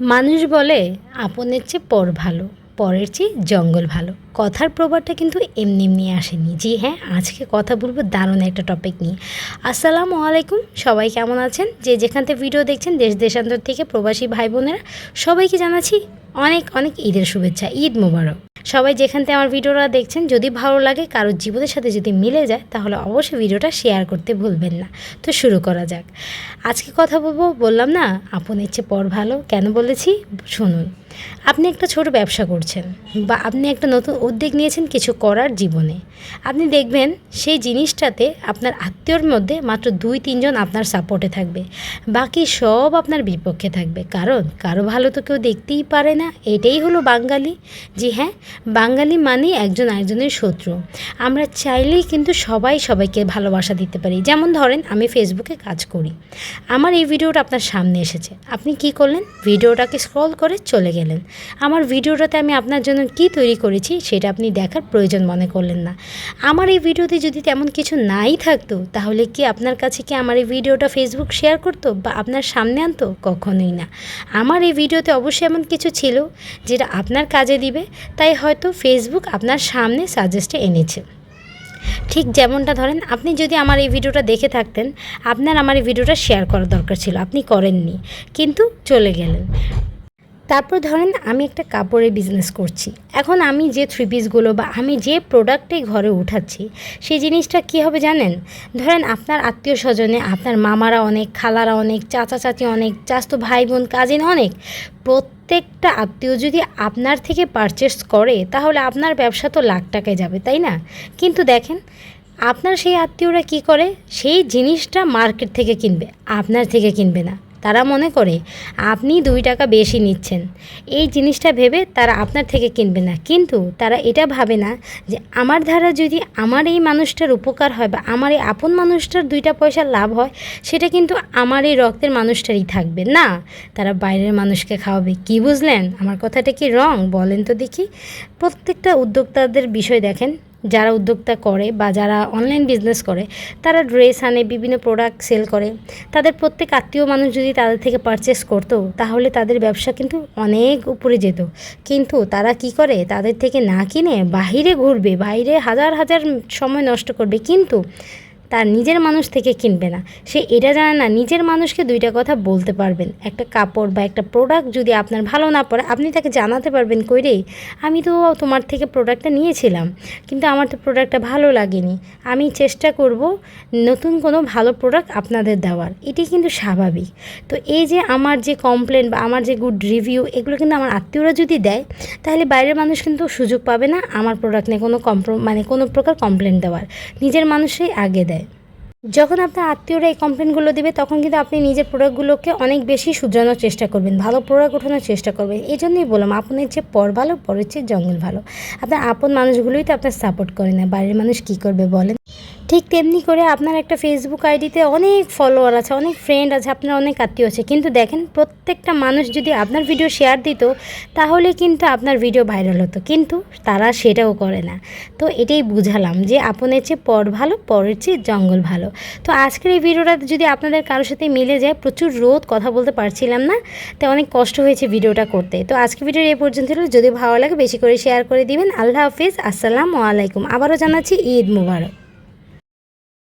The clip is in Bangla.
মানুষ বলে, আপনের চেয়ে পর ভালো, পরের চেয়ে জঙ্গল ভালো। কথার প্রবাদটা কিন্তু এমনি এমনি আসেনি। জি হ্যাঁ আজকে কথা বলব দারুণ একটা টপিক নিয়ে। আসসালামু আলাইকুম, সবাই কেমন আছেন? যে যেখান থেকে ভিডিও দেখছেন, দেশ দেশান্তর থেকে প্রবাসী ভাই বোনেরা, সবাইকে জানাচ্ছি অনেক অনেক ঈদের শুভেচ্ছা। ঈদ মোবারক। সবাই যেখান থেকে আমার ভিডিওটা দেখছেন, যদি ভালো লাগে, কারোর জীবনের সাথে যদি মিলে যায়, তাহলে অবশ্যই ভিডিওটা শেয়ার করতে ভুলবেন না। তো শুরু করা যাক। আজকে কথা বলব, বললাম না আপন ইচ্ছে পর ভালো, কেন বলেছি? শুনুন, আপনি একটা ছোট ব্যবসা করছেন বা আপনি একটা নতুন উদ্যোগ নিয়েছেন কিছু করার জীবনে। আপনি দেখবেন সেই জিনিসটাতে আপনার আত্মীয়র মধ্যে মাত্র দুই, তিনজন আপনার সাপোর্টে থাকবে। বাকি সব আপনার বিপক্ষে থাকবে। কারণ কারও ভালো তো কেউ দেখতেই পারে না। এটাই হলো বাঙালি। জি হ্যাঁ বাঙালি মানেই একজন আরেকজনের শত্রু। আমরা চাইলেই কিন্তু সবাই সবাইকে ভালোবাসা দিতে পারি। যেমন ধরেন, আমি ফেসবুকে কাজ করি। আমার এই ভিডিওটা আপনার সামনে এসেছে। আপনি কি করলেন? ভিডিওটাকে স্ক্রল করে চলে গেলেন। আমার ভিডিওটাতে আমি আপনার জন্য কি তৈরি করেছি, সেটা আপনি দেখার প্রয়োজন মনে করলেন না। আমার এই ভিডিওতে যদি তেমন কিছু নাই থাকতো, তাহলে কি আপনার কাছে কি আমার এই ভিডিওটা ফেসবুক শেয়ার করতো বা আপনার সামনে আনতো? কখনোই না। আমার এই ভিডিওতে অবশ্যই এমন কিছু ছিল, যেটা আপনার কাজে দিবে। তাই হয়তো ফেসবুক আপনার সামনে সাজেস্টে এনেছে। ঠিক যেমনটা ধরেন, আপনি যদি আমার এই ভিডিওটা দেখে থাকতেন, আপনার আমার এই ভিডিওটা শেয়ার করার দরকার ছিল, আপনি করেননি, কিন্তু চলে গেলেন। তারপর ধরেন আমি একটা কাপড়ের বিজনেস করছি। এখন আমি যে থ্রি পিসগুলো বা আমি যে প্রোডাক্টই ঘরে উঠাচ্ছি, সেই জিনিসটা কী হবে জানেন? ধরেন আপনার আত্মীয় স্বজনে, আপনার মামারা অনেক, খালারা অনেক, চাচা চাচি অনেক চাস্তো ভাই বোন কাজিন অনেক, প্রত্যেকটা আত্মীয় যদি আপনার থেকে পারচেস করে, তাহলে আপনার ব্যবসা তো লাখ টাকায় যাবে, তাই না? কিন্তু দেখেন, আপনার সেই আত্মীয়রা কি করে? সেই জিনিসটা মার্কেট থেকে কিনবে, আপনার থেকে কিনবে না। তারা মনে করে, আপনি দুই টাকা বেশি নিচ্ছেন। এই জিনিসটা ভেবে তারা আপনার থেকে কিনবে না। কিন্তু তারা এটা ভাবে না যে, আমার দ্বারা যদি আমার এই মানুষটার উপকার হয় বা আমার এই আপন মানুষটার দুইটা পয়সা লাভ হয়, সেটা কিন্তু আমার এই রক্তের মানুষটারই থাকবে। না, তারা বাইরের মানুষকে খাওয়াবে। কি বুঝলেন? আমার কথাটা কি রং? বলেন তো দেখি। প্রত্যেকটা উদ্যোক্তাদের বিষয় দেখেন। যারা উদ্যোক্তা করে বা যারা অনলাইন বিজনেস করে, তারা ড্রেস আনে, বিভিন্ন প্রোডাক্ট সেল করে। তাদের প্রত্যেক আত্মীয় মানুষ যদি তাদের থেকে পারচেস করতো, তাহলে তাদের ব্যবসা কিন্তু অনেক উপরে যেত। কিন্তু তারা কি করে? তাদের থেকে না কিনে বাহিরে ঘুরবে বাইরে হাজার হাজার সময় নষ্ট করবে। কিন্তু তার নিজের মানুষ থেকে কিনবে না। সে এটা জানে না, নিজের মানুষকে দুইটা কথা বলতে পারবেন। একটা কাপড় বা একটা প্রোডাক্ট যদি আপনার ভালো না পড়ে, আপনি তাকে জানাতে পারবেন কই রে, আমি তো তোমার থেকে প্রোডাক্টটা নিয়েছিলাম, কিন্তু আমার তো প্রোডাক্টটা ভালো লাগেনি। আমি চেষ্টা করব নতুন কোনো ভালো প্রোডাক্ট আপনাদের দেওয়ার। এটি কিন্তু স্বাভাবিক। তো এই যে আমার যে কমপ্লেন বা আমার যে গুড রিভিউ এগুলো কিন্তু আমার আত্মীয়রা যদি দেয়, তাহলে বাইরের মানুষ কিন্তু সুযোগ পাবে না আমার প্রোডাক্ট নিয়ে কোনো কম্প্রো মানে কোনো প্রকার কমপ্লেন দেওয়ার। নিজের মানুষই আগে দেয়। যখন আপনার আত্মীয়রা এই কমপ্লেনগুলো দেবে, তখন কিন্তু আপনি নিজের প্রোডাক্টগুলোকে অনেক বেশি শুধরানোর চেষ্টা করবেন, ভালো প্রোডাক্ট ওঠানোর চেষ্টা করবেন। এই জন্যই বললাম, আপনার যে পর ভালো, পরের চেয়ে জঙ্গল ভালো। আপনার আপন মানুষগুলোই তো আপনার সাপোর্ট করে না, বাইরের মানুষ কী করবে বলেন? ঠিক তেমনি করে আপনার একটা ফেসবুক আইডিতে অনেক ফলোয়ার আছে, অনেক ফ্রেন্ড আছে, আপনার অনেক আত্মীয় আছে। কিন্তু দেখেন, প্রত্যেকটা মানুষ যদি আপনার ভিডিও শেয়ার দিত, তাহলে কিন্তু আপনার ভিডিও ভাইরাল হতো। কিন্তু তারা সেটাও করে না। তো এটাই বুঝালাম যে আপনের চেয়ে পর ভালো, পরের চেয়ে জঙ্গল ভালো। তো আজকের এই ভিডিওটা যদি আপনাদের কারোর সাথে মিলে যায়, প্রচুর রোদ, কথা বলতে পারছিলাম না, তো অনেক কষ্ট হয়েছে ভিডিওটা করতে। তো আজকে ভিডিও এ পর্যন্ত ছিল যদি ভালো লাগে, বেশি করে শেয়ার করে দিবেন। আল্লাহ হাফিজ, আসসালামু আলাইকুম। আবারও জানাচ্ছি ঈদ মুবারক।